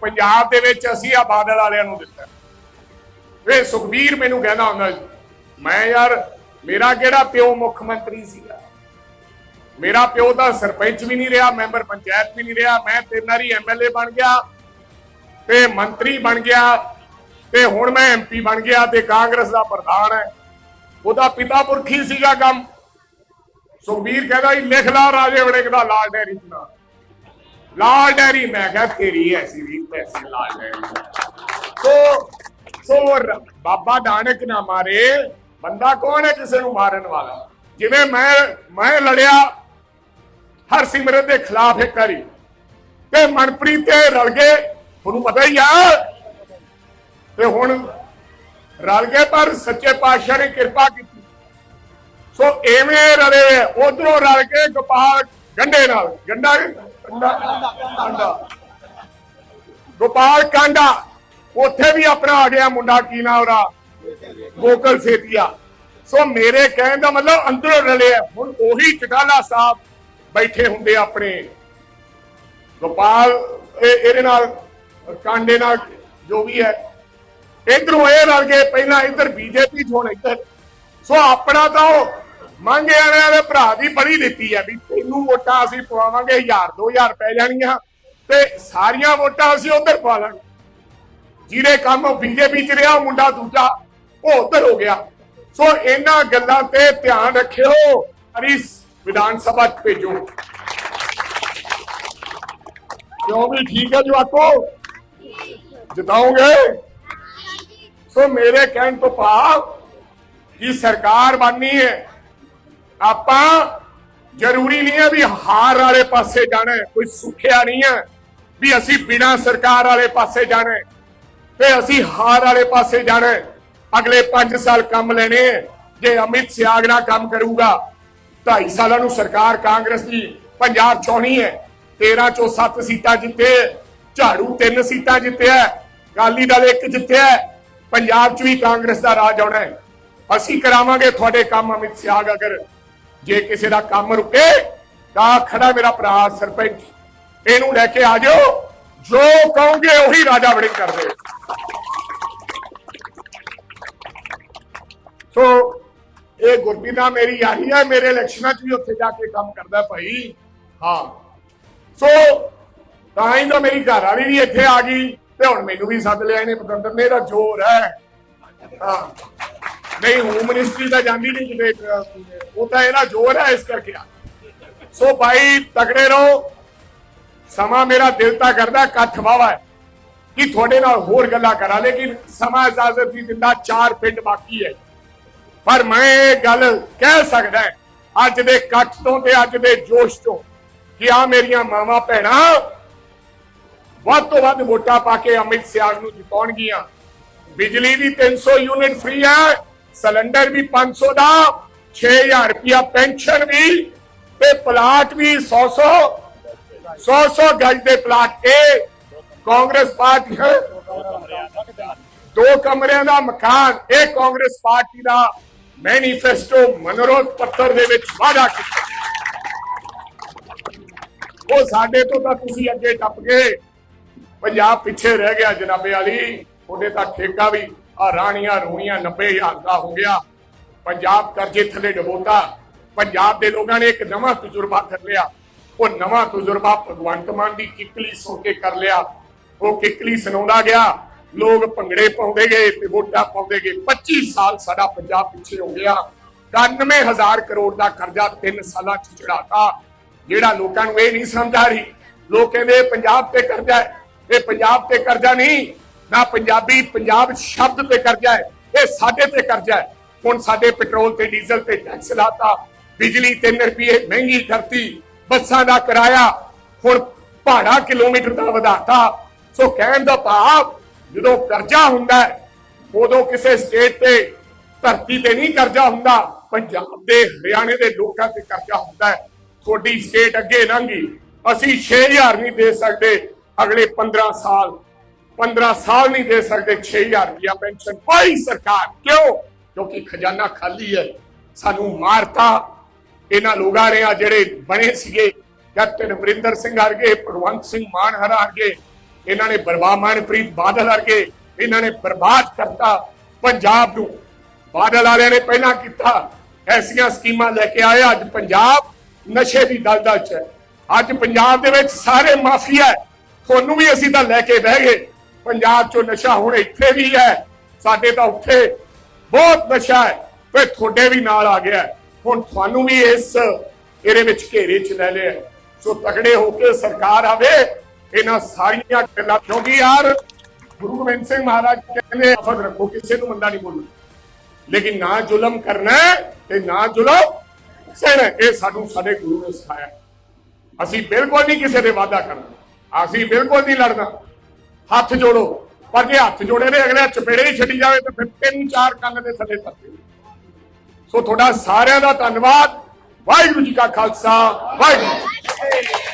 ਪੰਜਾਬ ਦੇ ਵਿੱਚ ਅਸੀਂ ਆ ਬਾਦਲ ਵਾਲਿਆਂ ਨੂੰ ਦਿੱਤਾ। ਇਹ ਸੁਖਬੀਰ ਮੈਨੂੰ ਕਹਿੰਦਾ ਹੁੰਦਾ ਮੈਂ ਯਾਰ, ਮੇਰਾ ਕਿਹੜਾ ਪਿਓ ਮੁੱਖ ਮੰਤਰੀ ਸੀਗਾ? ਮੇਰਾ ਪਿਓ ਤਾਂ ਸਰਪੰਚ ਵੀ ਨਹੀਂ ਰਿਹਾ, ਮੈਂਬਰ ਪੰਚਾਇਤ ਵੀ ਨਹੀਂ ਰਿਹਾ, ਮੈਂ ਤਿੰਨ ਵਾਰੀ ਐਮਐਲਏ ਬਣ ਗਿਆ, ਤੇ ਮੰਤਰੀ ਬਣ ਗਿਆ, ਤੇ ਹੁਣ ਮੈਂ ਐਮਪੀ ਬਣ ਗਿਆ, ਤੇ ਕਾਂਗਰਸ ਦਾ ਪ੍ਰਧਾਨ ਹੈ। ਉਹਦਾ ਪਿਤਾ ਪੁਰਖੀ ਸੀਗਾ ਕੰਮ। ਸੁਖਬੀਰ ਕਹਿੰਦਾ ਜੀ, ਲਿਖ ਲਾ ਰਾਜੇ ਵੜਿੰਗ ਦਾ ਲਾਲ ਡੈਰੀ ਚ ਲਾਲ ਡੈਰੀ, ਮੈਂ ਕਿਹਾ ਤੇਰੀ ਐਸੀ ਵੀ ਪੈਸੇ ਲਾਲ ਡੈਰੀ। ਸੋ ਸੋ ਬਾਬਾ ਨਾਨਕ ਨਾ ਮਾਰੇ, ਬੰਦਾ ਕੌਣ ਹੈ ਕਿਸੇ ਨੂੰ ਮਾਰਨ ਵਾਲਾ? ਜਿਵੇਂ ਮੈਂ ਮੈਂ ਲੜਿਆ ਹਰਸਿਮਰਤ ਦੇ ਖਿਲਾਫ ਇੱਕ ਵਾਰੀ, ਤੇ ਮਨਪ੍ਰੀਤ ਤੇ ਰਲ ਗਏ, ਤੁਹਾਨੂੰ ਪਤਾ ਹੀ ਆ, ਤੇ ਹੁਣ ਰਲ ਗਏ ਪਰ ਸੱਚੇ ਪਾਤਸ਼ਾਹ ਨੇ ਕਿਰਪਾ ਕੀਤੀ। ਸੋ ਐਵੇਂ ਰਲੇ, ਉਧਰੋਂ ਰਲ ਕੇ ਗੋਪਾਲ ਗੰਡੇ ਨਾਲ, ਗੰਡਾ ਗੰਡਾ ਗੋਪਾਲ ਕਾਂਡਾ, ਉੱਥੇ ਵੀ ਆਪਣਾ ਆ ਗਿਆ ਮੁੰਡਾ, ਕੀ ਨਾਮ ਉਹਦਾ? ਗੋਕਲ ਸੇਤੀਆ। ਸੋ ਮੇਰੇ ਕਹਿਣ ਦਾ ਮਤਲਬ ਅੰਦਰੋਂ ਰਲੇ ਹੁਣ ਉਹੀ ਚਟਾਲਾ ਸਾਹਿਬ ਬੈਠੇ ਹੁੰਦੇ ਆਪਣੇ। ਗੋਪਾਲ ਇਹਦੇ ਨਾਲ, ਕਾਂਡੇ ਨਾਲ ਜੋ ਵੀ ਹੈ, ਇਧਰੋਂ ਇਹ ਰਲ ਗਏ, ਪਹਿਲਾਂ ਇਧਰ ਬੀਜੇਪੀ, ਹੁਣ ਇੱਧਰ। ਸੋ ਆਪਣਾ ਤਾਂ ਉਹ ਮੰਗ ਮੰਗੇ ਦੇ ਭਰਾ ਦੀ ਬੜੀ ਦਿੱਤੀ ਹੈ ਵੀ ਤੈਨੂੰ ਵੋਟਾਂ ਅਸੀਂ ਪਵਾਵਾਂਗੇ 1000 2000 ਪੈ ਜਾਣਗੀਆਂ ਤੇ ਸਾਰੀਆਂ ਵੋਟਾਂ ਅਸੀਂ ਉਧਰ ਪਾ ਲਾਂਗੇ। ਜਿਹਦੇ ਕੰਮ ਬੀਜੇਪੀ ਚ ਰਿਹਾ ਮੁੰਡਾ ਦੂਜਾ ਉਹ ਉਧਰ ਹੋ ਗਿਆ। ਸੋ ਇਹਨਾਂ ਗੱਲਾਂ ਤੇ ਧਿਆਨ ਰੱਖਿਓ ਹਰੀ ਵਿਧਾਨ ਸਭਾ ਚ ਭੇਜੋ। ਕਿਉਂ ਵੀ ਠੀਕ ਹੈ ਜਵਾਕੋ? ਜਿਤਾਓਗੇ? ਸੋ ਮੇਰੇ ਕਹਿਣ ਤੋਂ ਭਾਵ ਕਿ ਸਰਕਾਰ ਬਣਨੀ ਹੈ। ਆਪਾਂ ਜ਼ਰੂਰੀ ਨਹੀਂ ਹੈ ਵੀ ਹਾਰ ਵਾਲੇ ਪਾਸੇ ਜਾਣਾ ਕੋਈ ਸੁਖਿਆ ਨਹੀਂ ਹੈ ਵੀ ਅਸੀਂ ਬਿਨਾਂ ਸਰਕਾਰ ਵਾਲੇ ਪਾਸੇ ਜਾਣਾ ਤੇ ਅਸੀਂ ਹਾਰ ਵਾਲੇ ਪਾਸੇ ਜਾਣਾ ਅਗਲੇ 5 ਸਾਲ ਕੰਮ ਲੈਣੇ ਹੈ। ਜੇ ਅਮਿਤ ਸਿਆਗ ਨਾਲ ਕੰਮ ਕਰੂਗਾ 2.5 ਸਾਲਾਂ ਨੂੰ ਸਰਕਾਰ ਕਾਂਗਰਸ ਦੀ ਪੰਜਾਬ ਚਾਹਣੀ ਹੈ 13 ਚੋਂ 7 ਸੀਟਾਂ ਜਿੱਤੇ ਝਾੜੂ 3 ਸੀਟਾਂ ਜਿੱਤਿਆ ਕਾਲੀ ਦਲ ਇੱਕ ਜਿੱਤਿਆ ਪੰਜਾਬ 'ਚ ਵੀ ਕਾਂਗਰਸ ਦਾ ਰਾਜ ਆਉਣਾ ਹੈ। ਅਸੀਂ ਕਰਾਵਾਂਗੇ ਤੁਹਾਡੇ ਕੰਮ ਅਮਿਤ ਸਿਆਗ ਅਗਰ। ਜੇ ਕਿਸੇ ਦਾ ਕੰਮ ਰੁਕੇ, ਤਾਂ ਖੜਾ ਮੇਰਾ ਭਰਾ ਸਰਪੰਚ। ਇਹਨੂੰ ਲੈ ਕੇ ਆ ਜਾਓ। ਜੋ ਕਹੋਗੇ ਉਹੀ ਰਾਜਾ ਵੜਿੰਗ ਕਰਦੇ। ਸੋ, ਇਹ ਗੁਰਪ੍ਰੀਤ ਨਾਲ ਮੇਰੀ ਯਾਰੀ ਹੈ, ਮੇਰੇ ਇਲੈਕਸ਼ਨਾਂ 'ਚ ਵੀ ਉੱਥੇ ਜਾ ਕੇ ਕੰਮ ਕਰਦਾ ਭਾਈ। ਹਾਂ। ਸੋ, ਤਾਂ ਹੀ ਤਾਂ ਮੇਰੀ ਘਰ ਵਾਲੀ ਵੀ ਇੱਥੇ ਆ ਗਈ, ਤੇ ਹੁਣ ਮੈਨੂੰ ਵੀ ਸੱਦ ਲਿਆ ਇਹਨੇ ਪਤੰਦਰ। ਮੇਰਾ ਜ਼ੋਰ ਹੈ। ਹਾਂ। ਨਹੀਂ ਹੋਮ ਮਿਨਿਸਟਰੀ ਤਾਂ ਜਾਂਦੀ ਨਹੀਂ ਕਿਤੇ ਉਹ ਤਾਂ ਇਹਦਾ ਜ਼ੋਰ ਹੈ ਇਸ ਕਰਕੇ। ਆ ਸੋ ਭਾਈ, ਤਕੜੇ ਰਹੋ। ਸਮਾਂ ਮੇਰਾ ਦਿਲ ਤਾਂ ਕਰਦਾ ਇਕੱਠ ਵਾਵਾ ਹੈ ਕਿ ਤੁਹਾਡੇ ਨਾਲ ਹੋਰ ਗੱਲਾਂ ਕਰਾਂ, ਲੇਕਿਨ ਸਮਾਂ ਇਜਾਜ਼ਤ ਨਹੀਂ ਦਿੰਦਾ, ਚਾਰ ਪਿੰਡ ਬਾਕੀ ਹੈ। ਪਰ ਮੈਂ ਇਹ ਗੱਲ ਕਹਿ ਸਕਦਾ ਅੱਜ ਦੇ ਇਕੱਠ ਤੋਂ ਤੇ ਅੱਜ ਦੇ ਜੋਸ਼ ਤੋਂ ਕਿ ਆ ਮੇਰੀਆਂ ਮਾਵਾਂ ਭੈਣਾਂ ਵੱਧ ਤੋਂ ਵੱਧ ਵੋਟਾਂ ਪਾ ਕੇ ਅਮਿਤ ਸਿਆਲ ਨੂੰ ਜਿਤਾਉਣਗੀਆਂ। ਬਿਜਲੀ ਵੀ 300 ਯੂਨਿਟ ਫ੍ਰੀ ਹੈ। ਸਿਲੰਡਰ ਵੀ 500 ਦਾ 6000 ਰੁਪਿਆ ਪੈਨਸ਼ਨ ਵੀ ਤੇ ਪਲਾਟ ਵੀ 100 100 100 100 ਗਜ ਦੇ ਪਲਾਟ ਇਹ ਕਾਂਗਰਸ ਪਾਰਟੀ ਦੋ ਕਮਰਿਆਂ ਦਾ ਮਕਾਨ, ਇਹ ਕਾਂਗਰਸ ਪਾਰਟੀ ਦਾ ਮੈਨੀਫੈਸਟੋ ਮਨੋਰੋਧ ਪੱਤਰ ਦੇ ਵਿੱਚ ਵਾਅਦਾ ਕੀਤਾ। ਉਹ ਸਾਡੇ ਤੋਂ ਤਾਂ ਤੁਸੀਂ ਅੱਗੇ ਟੱਪ ਗਏ ਪੰਜਾਬ ਪਿੱਛੇ ਰਹਿ ਗਿਆ ਜਨਾਬੇ ਵਾਲੀ ਉਹਦੇ ਤਾਂ ਠੇਕਾ ਵੀ ਆ ਰਾਣੀਆਂ ਰੂਣੀਆਂ 90000 ਦਾ ਹੋ ਗਿਆ। ਪੰਜਾਬ ਕਰਜ਼ੇ ਥੱਲੇ ਡਬੋਤਾ। ਪੰਜਾਬ ਦੇ ਲੋਕਾਂ ਨੇ ਇੱਕ ਨਵਾਂ ਤਜਰਬਾ ਕਰ ਲਿਆ। ਉਹ ਨਵਾਂ ਤਜਰਬਾ ਭਗਵੰਤ ਮਾਨ ਦੀ ਕਿਕਲੀ ਸੁਣ ਕੇ ਕਰ ਲਿਆ। ਉਹ ਕਿਕਲੀ ਸੁਣਾਉਂਦਾ ਗਿਆ। ਲੋਕ ਭੰਗੜੇ ਪਾਉਂਦੇ ਗਏ ਤੇ ਵੋਟਾਂ ਪਾਉਂਦੇ ਗਏ। 25 ਸਾਲ ਸਾਡਾ ਪੰਜਾਬ ਪਿੱਛੇ ਹੋ ਗਿਆ। 91000 ਕਰੋੜ ਦਾ ਕਰਜ਼ਾ 3 ਸਾਲਾਂ ਚ ਚੜਾਤਾ ਜਿਹੜਾ ਲੋਕਾਂ ਨੂੰ ਇਹ ਨਹੀਂ ਸਮਝ ਆ ਰਹੀ, ਲੋਕ ਕਹਿੰਦੇ ਇਹ ਪੰਜਾਬ ਤੇ ਕਰਜ਼ਾ ਹੈ। ਇਹ ਪੰਜਾਬ ਤੇ ਕਰਜ਼ਾ ਨਹੀਂ। ਨਾ ਪੰਜਾਬੀ ਪੰਜਾਬ ਸ਼ਬਦ ਤੇ ਕਰਜ਼ਾ ਹੈ, ਇਹ ਸਾਡੇ ਤੇ ਕਰਜ਼ਾ ਹੈ। ਹੁਣ ਸਾਡੇ ਪੈਟਰੋਲ ਤੇ, ਡੀਜ਼ਲ ਤੇ ਟੈਕਸ ਲਾਤਾ, ਬਿਜਲੀ 3 ਰੁਪਏ, ਮਹਿੰਗੀ ਕਰਤੀ ਬੱਸਾਂ ਦਾ ਕਿਰਾਇਆ, ਹੁਣ ਭਾੜਾ ਕਿਲੋਮੀਟਰ ਦਾ ਵਧਾਤਾ। ਸੋ ਕਹਿਣ ਦਾ ਭਾਵ, ਜਦੋਂ ਕਰਜ਼ਾ ਹੁੰਦਾ ਉਦੋਂ ਕਿਸੇ ਸਟੇਟ ਤੇ ਧਰਤੀ ਤੇ ਨਹੀਂ ਕਰਜ਼ਾ ਹੁੰਦਾ, ਪੰਜਾਬ ਦੇ ਹਰਿਆਣੇ ਦੇ ਲੋਕਾਂ ਤੇ ਕਰਜ਼ਾ ਹੁੰਦਾ ਹੈ। ਤੁਹਾਡੀ ਸਟੇਟ ਅੱਗੇ ਲੰਘੀ, ਅਸੀਂ 6000 ਨਹੀਂ ਦੇ ਸਕਦੇ, ਅਗਲੇ 15 ਸਾਲ 15 ਸਾਲ ਨਹੀਂ ਦੇ ਸਕਦੇ 6000 ਰੁਪਇਆ ਪੈਨਸ਼ਨ ਕੋਈ ਸਰਕਾਰ। ਕਿਉਂ? ਕਿਉਂਕਿ ਖਜ਼ਾਨਾ ਖਾਲੀ ਹੈ। ਸਾਨੂੰ ਮਾਰਤਾ। ਇਹਨਾਂ ਲੋਕਾਂ ਨੇ ਆ ਜਿਹੜੇ ਬਣੇ ਸੀਗੇ, ਕੈਪਟਨ ਅਮਰਿੰਦਰ ਸਿੰਘ ਵਰਗੇ, ਭਗਵੰਤ ਸਿੰਘ ਮਾਨ ਹਰਾ ਵਰਗੇ, ਇਹਨਾਂ ਨੇ ਬਰਬਾਦ ਮਨਪ੍ਰੀਤ ਬਾਦਲ ਵਰਗੇ, ਇਹਨਾਂ ਨੇ ਬਰਬਾਦ ਕਰਤਾ ਪੰਜਾਬ ਨੂੰ। ਬਾਦਲ ਵਾਲਿਆਂ ਨੇ ਪਹਿਲਾਂ ਕੀਤਾ, ਐਸੀਆਂ ਸਕੀਮਾਂ ਲੈ ਕੇ ਆਏ, ਅੱਜ ਪੰਜਾਬ ਨਸ਼ੇ ਦੀ ਦਲਦਲ 'ਚ ਅੱਜ ਪੰਜਾਬ ਦੇ ਵਿੱਚ ਸਾਰੇ ਮਾਫੀਆ ਤੁਹਾਨੂੰ ਵੀ ਅਸੀਂ ਤਾਂ ਲੈ ਕੇ ਬਹਿ ਗਏ। ਪੰਜਾਬ 'ਚੋਂ ਨਸ਼ਾ ਹੁਣ ਇੱਥੇ ਵੀ ਹੈ, ਸਾਡੇ ਤਾਂ ਉੱਥੇ ਬਹੁਤ ਨਸ਼ਾ ਹੈ ਤੇ ਤੁਹਾਡੇ ਵੀ ਨਾਲ ਆ ਗਿਆ ਹੁਣ ਤੁਹਾਨੂੰ ਵੀ ਇਸ, ਇਹਦੇ ਵਿੱਚ ਘੇਰੇ 'ਚ ਲੈ ਲਿਆ ਸੋ ਤਕੜੇ ਹੋ ਕੇ ਸਰਕਾਰ ਆਵੇ, ਇਹਨਾਂ ਸਾਰੀਆਂ ਗੱਲਾਂ ਕਿਉਂਕਿ ਯਾਰ ਗੁਰੂ ਗੋਬਿੰਦ ਸਿੰਘ ਮਹਾਰਾਜ ਕਹਿੰਦੇ ਅਫਦ ਰੱਖੋ, ਕਿਸੇ ਨੂੰ ਮੰਦਾ ਨਹੀਂ ਬੋਲਣਾ। ਲੇਕਿਨ ਨਾ ਜ਼ੁਲਮ ਕਰਨਾ ਤੇ ਨਾ ਜ਼ੁਲਮ ਸਹਿਣਾ ਇਹ ਸਾਨੂੰ, ਸਾਡੇ ਗੁਰੂ ਨੇ ਸਿਖਾਇਆ। ਅਸੀਂ ਬਿਲਕੁਲ ਨਹੀਂ ਕਿਸੇ ਦੇ ਵਾਅਦਾ ਕਰਨਾ। ਅਸੀਂ ਬਿਲਕੁਲ ਨਹੀਂ ਲੜਨਾ। ਹੱਥ ਜੋੜੋ। ਪਰ ਜੇ ਹੱਥ ਜੋੜੇ ਨੇ, ਅਗਲੇ ਚਪੇੜੇ ਹੀ ਛੱਡੀ ਜਾਵੇ ਤਾਂ ਫਿਰ ਤਿੰਨ ਚਾਰ ਕੰਨ ਦੇ ਥੱਲੇ ਧੱਕੇ ਸੋ ਤੁਹਾਡਾ ਸਾਰਿਆਂ ਦਾ ਧੰਨਵਾਦ। ਵਾਹਿਗੁਰੂ ਜੀ ਕਾ ਖਾਲਸਾ, ਵਾਹਿਗੁਰੂ ਜੀ